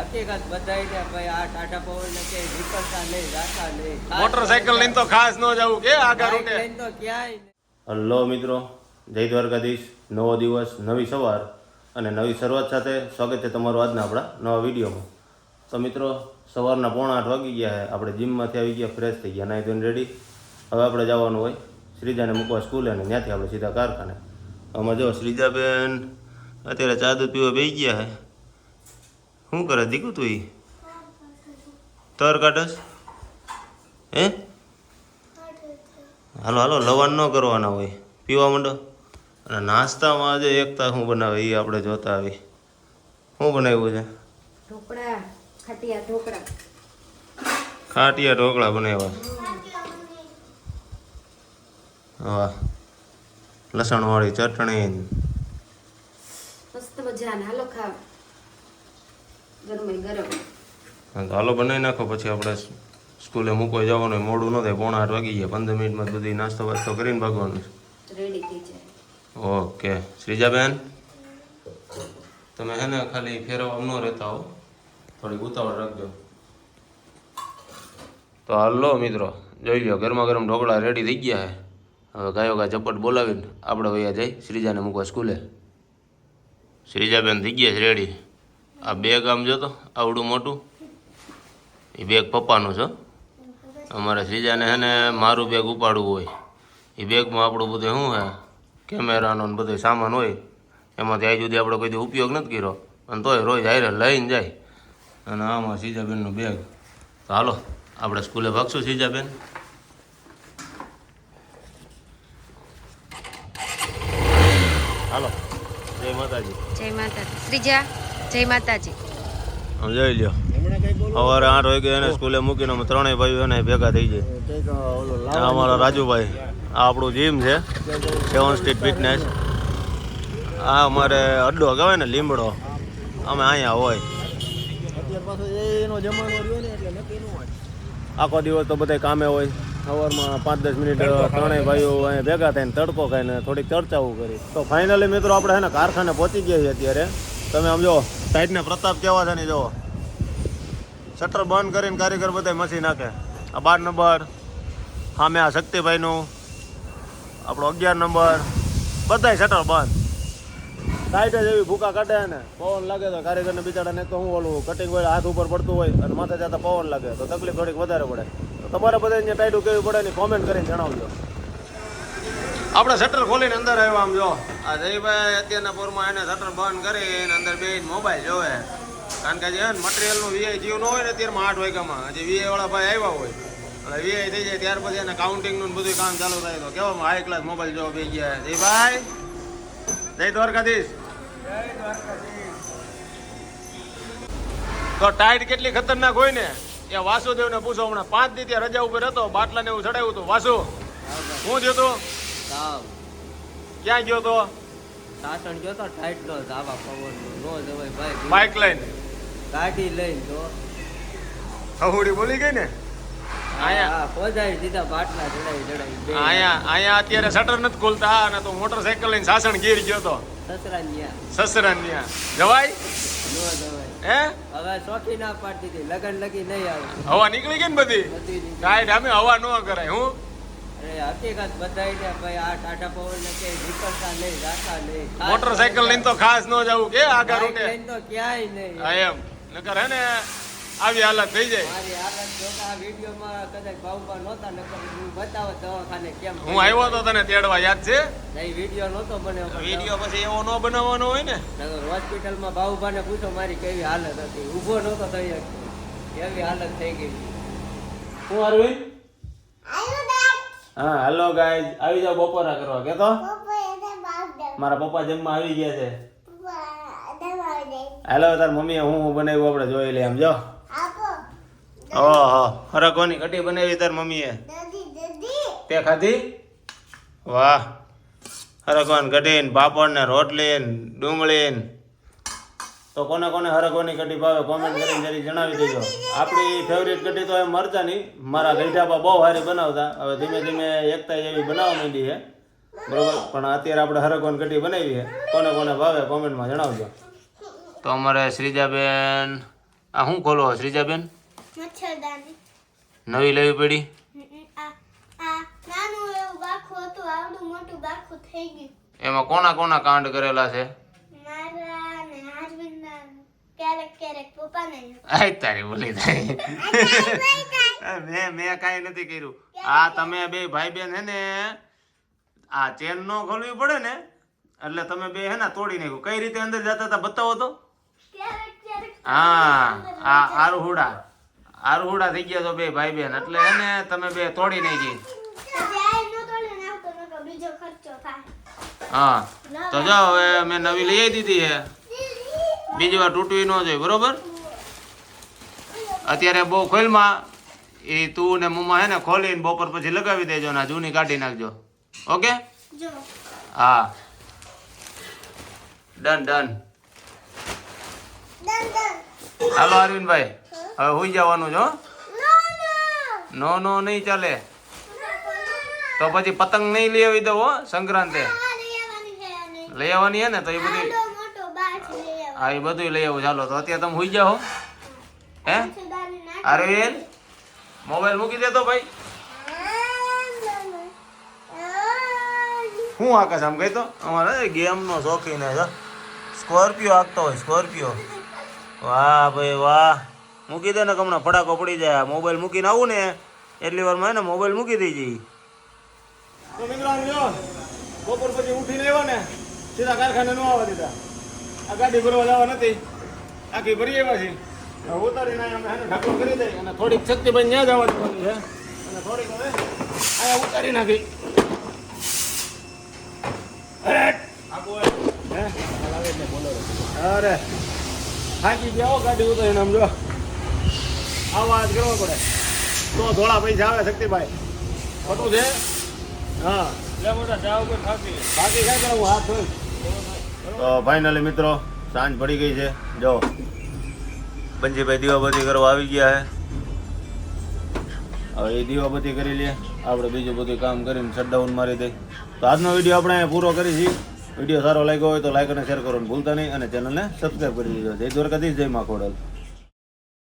હકીકત બધાય ભાઈ આ ટાટા પવન ને કે નીકળતા નહીં જાતા નહીં. મોટરસાયકલ લઈને તો ખાસ ન જવું કે આગળ રૂટે લઈને તો ક્યાંય હલો મિત્રો જય દ્વારકાધીશ. નવો દિવસ નવી સવાર અને નવી શરૂઆત સાથે સ્વાગત છે તમારું આજના આપણા નવા વિડીયોમાં. તો મિત્રો સવારના પોણા આઠ વાગી ગયા છે. આપણે જીમમાંથી આવી ગયા ફ્રેશ થઈ ગયા નાઈ ધોઈને રેડી હવે આપણે જવાનું હોય શ્રીજાને મૂકવા સ્કૂલે અને ત્યાંથી આપણે સીધા કારખાને. આમાં જો શ્રીજાબેન અત્યારે ચા દૂધ પીવા બેસી ગયા છે. શું કરે? દીકું તું એ તર કાઢસ? હે? હાલો હાલો લવાન ન કરવાના હોય. પીવા માંડો. અને નાસ્તામાં આજે એકતા શું બનાવે એ આપણે જોતા આવી. શું બનાવ્યું છે? ઢોકળા ખાટિયા ઢોકળા. ખાટિયા ઢોકળા બનાવ્યા. વાહ. લસણવાળી ચટણી. મસ્ત મજાના. હાલો ખાવ. ગરમે ગરમ. હા, તો હાલો બનાવી નાખો પછી આપણે સ્કૂલે મૂકવા જવાનું મોડું ન થાય પોણા આઠ વાગી ગયા પંદર મિનિટમાં બધી નાસ્તો વાસ્તો કરીને ભાગવાનું રેડી થઈ જાય. ઓકે. શ્રીજાબેન? તમે હે ને ખાલી ફેરવવા ન રહેતા હો. થોડીક ઉતાવળ રાખજો. તો હાલો મિત્રો જોઈ લો ગરમા ગરમ ઢોકળા રેડી થઈ ગયા છે. હવે ગાયો ગાય ઝપટ બોલાવીને આપણે વૈયા જઈ શ્રીજાને મૂકવા સ્કૂલે. શ્રીજાબેન થઈ ગયા છે રેડી આ બેગ આમ જો તો, આવડું મોટું. એ બેગ પપ્પાનું છે. અમારે શ્રીજાને હે ને મારું બેગ ઉપાડવું હોય. એ બેગમાં આપણું બધું શું હે? કેમેરાનો ને બધો સામાન હોય. એમાંથી આજ સુધી આપણે કોઈ ઉપયોગ નથી કર્યો. અને તોય રોજ હારે લઈને જાય. અને આમાં સીજાબેનનું બેગ. તો હાલો, આપણે સ્કૂલે ભાગશું સીજાબેન હાલો, જય માતાજી. જય માતાજી. શ્રીજા જય માતાજી. જોઈ લ્યો. સવારે આઠ વાગે એને સ્કૂલે મૂકીને અમે ત્રણેય ભાઈઓ એને ભેગા થઈ જાય અમારા રાજુભાઈ આ આપણું જીમ છે. સેવન સ્ટ્રીટ ફિટનેસ આ અમારે અડ્ડો કહેવાય ને લીમડો. અમે અહીંયા હોય. આખો દિવસ તો બધા કામે હોય. સવારમાં પાંચ દસ મિનિટ ત્રણેય ભાઈઓ અહીંયા ભેગા થઈને તડકો ખાઈને થોડીક ચર્ચાઓ કરી. તો ફાઇનલી મિત્રો આપણે છે ને કારખાને પહોંચી ગયા છીએ અત્યારે. તમે આમ જો, સાઈડને પ્રતાપ કેવા છે ને જો? શટર બંધ કરીને કારીગર બધા મસી નાખે આ બાર નંબર સામે આ શક્તિભાઈનું, આપણો અગિયાર નંબર, બધાય શટર બંધ. સાઈડ જ એવી ભૂકા કાઢે ને, પવન લાગે તો કારીગરને બિચારાને તો હું ઓલું કટિંગ હોય હાથ ઉપર પડતું હોય અને માથે જતા પવન લાગે, તો તકલીફ થોડીક વધારે પડે. તો તમારે બધા અહીંયા ટાઈટું કેવી પડે ને કોમેન્ટ કરીને જણાવજો. આપણે શટર ખોલીને અંદર આવ્યા આમ જો. આ જયભાઈ અત્યારના પૂરમાં એને શટર બંધ કરીને અંદર બે મોબાઈલ જોવે. કારણ કે જે મટીરિયલનું વીઆઈ જીવ ન હોય ને અત્યારમાં આઠ વાગ્યામાં. હજી વીઆઈ વાળા ભાઈ આવ્યા હોય. એટલે વીઆઈ થઈ જાય ત્યાર પછી એને કાઉન્ટિંગનું બધું કામ ચાલુ થાય તો કેવામાં હાઈ ક્લાસ મોબાઈલ જોવા બે ગયા. જયભાઈ? જય દ્વારકાધીશ. તો ટાઈટ કેટલી ખતરનાક હોય ને? એ વાસુદેવને પૂછો હમણાં. પાંચ દી ત્યાં રજા ઉપર હતો બાટલા ને એવું ચડાવ્યું હતું. વાસુ, હું થયું તું સાવ ક્યાં ગયો તો? સાસણ ગયો તો ટાઈટ નો ધાવા પવન નો જવાય ભાઈ બાઇક લઈને? ગાડી લઈને તો હવડી બોલી ગઈ ને? આયા. હા પોજાઈ દીધા બાટલા ચડાવી ચડાવી અહીંયા અહીંયા અત્યારે શટર નથી ખોલતા અને તો મોટરસાયકલ લઈને સાસણ ગીર ગયો તો. સસરા ન્યા સસરા ત્યાં જવાય? નો જવાય. હે? હવે ચોથી ના પાડતી હતી લગન લગી નહીં આવે. હવા નીકળી ગઈ ને બધી. કાંઈ અમે હવા ન કરાય. હું? હકીકત બધાય ને ભાઈ આ ટાટા પવન ને કે નીકળતા નહીં જાતા નહીં. મોટરસાયકલ લઈને તો ખાસ ન જવું કે આગળ રૂટે લઈને તો ક્યાંય નહીં. હા એમ. નકર હે ને આવી હાલત થઈ જાય. મારી હાલત જોતા આ વિડીયોમાં કદાચ બાઉબા નહોતા નકર હું બતાવો દવાખાને કેમ હું આવ્યો તો તને તેડવા યાદ છે? નહીં વીડિયો નહોતો બને વીડિયો પછી એવો ન બનાવવાનો હોય ને? નકર હોસ્પિટલમાં બાઉભાને પૂછો મારી કેવી હાલત હતી. ઊભો નહોતો થઈ શકતો. કેવી હાલત થઈ ગઈ. હું અરવિંદ હા હેલો ગાઈઝ આવી જાવ બપોરા કરવા કે તો મારા પપ્પા જમવા આવી ગયા છે. હેલો તાર મમ્મીએ હું હું બનાવ્યું આપણે જોઈ લે સમજો જો. અરે કોની કટી બનાવી તાર મમ્મીએ? તે ખાધી? વાહ. હરકોન કઢી ને પાપડ ને રોટલી ને ડુંગળી ને તો કોને કોને હરકોની કઢી ભાવે કોમેન્ટ કરીને જરી જણાવી દેજો. આપણી ફેવરિટ કઢી તો એમ મરચાની. મારા ગઈઠાપા બહુ સારી બનાવતા. હવે ધીમે ધીમે એકતા એવી બનાવવા માંડી છે. બરોબર? પણ અત્યારે આપણે હરકોન કઢી બનાવી છે. કોને કોને ભાવે કોમેન્ટમાં જણાવજો. તો અમારે શ્રીજાબેન આ શું ખોલો શ્રીજાબેન? નવી લેવી પડી? એમાં કોના કોના કાંડ કરેલા છે મારા ને હાર્વિનના ક્યારેક ક્યારેક પપ્પાને આય તારી બોલી થાય મેં મેં કાંઈ નથી કર્યું. આ તમે બે ભાઈ બેન હે ને આ ચેન નો ખોલવી પડે ને એટલે તમે બે હે ને તોડી નાખ્યું. કઈ રીતે અંદર જતા હતા બતાવો તો? હા આ આરુહુડા. આરુહુડા થઈ ગયા તો બે ભાઈ બેન એટલે હે ને તમે બે તોડી નાખી. હા તો જાઓ હવે મેં નવી લઈ આવી દીધી છે બીજી વાર તૂટવી ન જોઈએ બરોબર? અત્યારે બહુ ખોલમાં. એ તું ને મમ્મા હે ને ખોલીને બપોર પછી લગાવી દેજો ને જૂની કાઢી નાખજો. ઓકે? હા. Done done. હાલો અરવિંદભાઈ હવે હોઈ જવાનું છો નો નો. નહીં ચાલે. તો પછી પતંગ નહીં લઈ આવી દો હો સંક્રાંતે. લઈ આવવાની હે ને તો એ બધી હા એ બધું લઈ આવું. ચાલો તો અત્યારે તમે હોઈ જાઓ હે અરવિંદ મોબાઈલ મૂકી દેતો ભાઈ. હું આકાશ આમ કહી તો અમારે ગેમનો શોખીન સ્કોર્પિયો આંકતો હોય, સ્કોર્પિયો. વાહ ભાઈ વાહ. મૂકી દે ને હમણાં ફટાકો પડી જાય. મોબાઈલ મૂકીને આવું ને, એટલી વારમાં એને મોબાઈલ મૂકી દઈ જઈ તો બપોર પછી ઉઠીને આવ્યા ને, સીધા કારખાને ન આવવા દીધા. આ ગાડી ભરવા જવા નથી. આખી ભરી આવ્યા છે ઉતારીને અમે એને ઢાંકણ કરી દઈ અને થોડીક શક્તિભાઈ ત્યાં જવા દેવાની છે. અને થોડીક હવે અહીંયા ઉતારી નાખી. હે? અરે! થાકી ગયા ગાડી ઉતારીને આમ જો. આવા જ કરવો પડે. તો થોડા પૈસા આવે શક્તિભાઈ. ખોટું છે? હા. બાકી કઈ કરવું? હાથ તો ફાઇનલી મિત્રો સાંજ પડી ગઈ છે. જો. બંજીભાઈ દીવાબત્તી કરવા આવી ગયા છે હવે એ દીવાબત્તી કરી લે. આપણે બીજું બધું કામ કરીને શટડાઉન મારી દઈએ તો આજનો વીડિયો આપણે અહીંયા પૂરો કરી છીએ વીડિયો સારો લાગ્યો હોય તો લાઈક અને શેર કરવાનું ભૂલતા નહીં અને ચેનલને સબસ્ક્રાઈબ કરી દીધો જય દ્વારકાધીશ, જય મા ખોડલ.